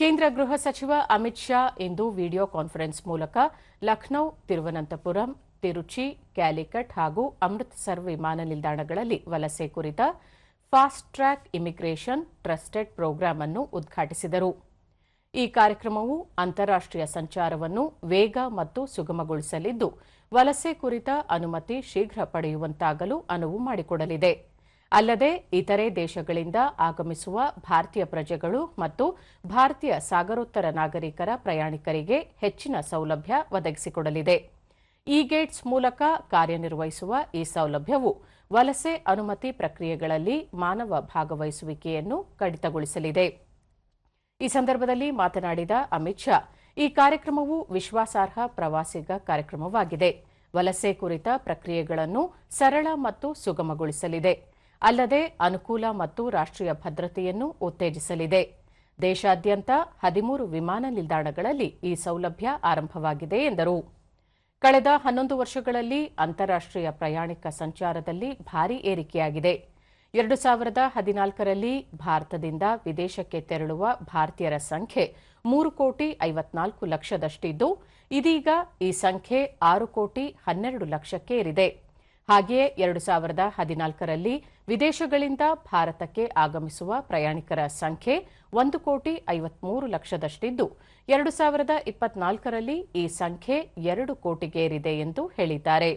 ಕೇಂದ್ರ ಗೃಹ ಸಚಿವ ಅಮಿತ್ ಶಾ ಇಂದು ವಿಡಿಯೋ ಕಾನ್ಫರೆನ್ಸ್ ಮೂಲಕ ಲಖನೌ ತಿರುವನಂತಪುರಂ, ತಿರುಚಿ, ಕ್ಯಾಲಿಕಟ್ ಹಾಗೂ ಅಮೃತಸರ್ ವಿಮಾನ ನಿಲ್ದಾಣಗಳಲ್ಲಿ ವಲಸೆ ಕುರಿತ fast track immigration trusted programme ಅನ್ನು ಉದ್ಘಾಟಿಸಿದರು. ಈ ಕಾರ್ಯಕ್ರಮವು ಅಂತಾರಾಷ್ಟೀಯ ಸಂಚಾರವನ್ನು ವೇಗ ಮತ್ತು ಸುಗಮಗೊಳಿಸಲಿದ್ದು, ವಲಸೆ ಕುರಿತ ಅನುಮತಿ ಶೀಘ್ರ ಪಡೆಯುವಂತಾಗಲು ಅನುವು ಮಾಡಿಕೊಡಲಿದೆ. ಅಲ್ಲದೆ ಇತರೆ ದೇಶಗಳಿಂದ ಆಗಮಿಸುವ ಭಾರತೀಯ ಪ್ರಜೆಗಳು ಮತ್ತು ಭಾರತೀಯ ಸಾಗರೋತ್ತರ ನಾಗರಿಕರ ಪ್ರಯಾಣಿಕರಿಗೆ ಹೆಚ್ಚಿನ ಸೌಲಭ್ಯ ಒದಗಿಸಿಕೊಡಲಿದೆ. ಇ ಗೇಟ್ಸ್ ಮೂಲಕ ಕಾರ್ಯನಿರ್ವಹಿಸುವ ಈ ಸೌಲಭ್ಯವು ವಲಸೆ ಅನುಮತಿ ಪ್ರಕ್ರಿಯೆಗಳಲ್ಲಿ ಮಾನವ ಭಾಗವಹಿಸುವಿಕೆಯನ್ನು ಕಡಿತಗೊಳಿಸಲಿದೆ. ಈ ಸಂದರ್ಭದಲ್ಲಿ ಮಾತನಾಡಿದ ಅಮಿತ್ ಶಾ, ಈ ಕಾರ್ಯಕ್ರಮವು ವಿಶ್ವಾಸಾರ್ಹ ಪ್ರವಾಸಿಗ ಕಾರ್ಯಕ್ರಮವಾಗಿದೆ. ವಲಸೆ ಕುರಿತ ಪ್ರಕ್ರಿಯೆಗಳನ್ನು ಸರಳ ಮತ್ತು ಸುಗಮಗೊಳಿಸಲಿದೆ. ಅಲ್ಲದೆ ಅನುಕೂಲ ಮತ್ತು ರಾಷ್ಟೀಯ ಭದ್ರತೆಯನ್ನು ಉತ್ತೇಜಿಸಲಿದೆ. ದೇಶಾದ್ಯಂತ ಹದಿಮೂರು ವಿಮಾನ ನಿಲ್ದಾಣಗಳಲ್ಲಿ ಈ ಸೌಲಭ್ಯ ಆರಂಭವಾಗಿದೆ ಎಂದರು. ಕಳೆದ ಹನ್ನೊಂದು ವರ್ಷಗಳಲ್ಲಿ ಅಂತಾರಾಷ್ಟೀಯ ಪ್ರಯಾಣಿಕ ಸಂಚಾರದಲ್ಲಿ ಭಾರೀ ಏರಿಕೆಯಾಗಿದೆ. ಎರಡು ಸಾವಿರದ ಹದಿನಾಲ್ಕರಲ್ಲಿ ಭಾರತದಿಂದ ವಿದೇಶಕ್ಕೆ ತೆರಳುವ ಭಾರತೀಯರ ಸಂಖ್ಯೆ ಮೂರು ಕೋಟಿ ಐವತ್ನಾಲ್ಕು ಲಕ್ಷದಷ್ಟಿದ್ದು, ಇದೀಗ ಈ ಸಂಖ್ಯೆ ಆರು ಕೋಟಿ ಹನ್ನೆರಡು ಲಕ್ಷಕ್ಕೆ ಏರಿದೆ ಹಾಗೆಯೇ ಎರಡು ಸಾವಿರದ ಹದಿನಾಲ್ಕರಲ್ಲಿ ವಿದೇಶಗಳಿಂದ ಭಾರತಕ್ಕೆ ಆಗಮಿಸುವ ಪ್ರಯಾಣಿಕರ ಸಂಖ್ಯೆ ಒಂದು ಕೋಟಿ ಐವತ್ಮೂರು ಲಕ್ಷದಷ್ಟಿದ್ದು, ಎರಡು ಸಾವಿರದ ಇಪ್ಪತ್ನಾಲ್ಕರಲ್ಲಿ ಈ ಸಂಖ್ಯೆ ಎರಡು ಕೋಟಿಗೇರಿದೆ ಎಂದು ಹೇಳಿದ್ದಾರೆ.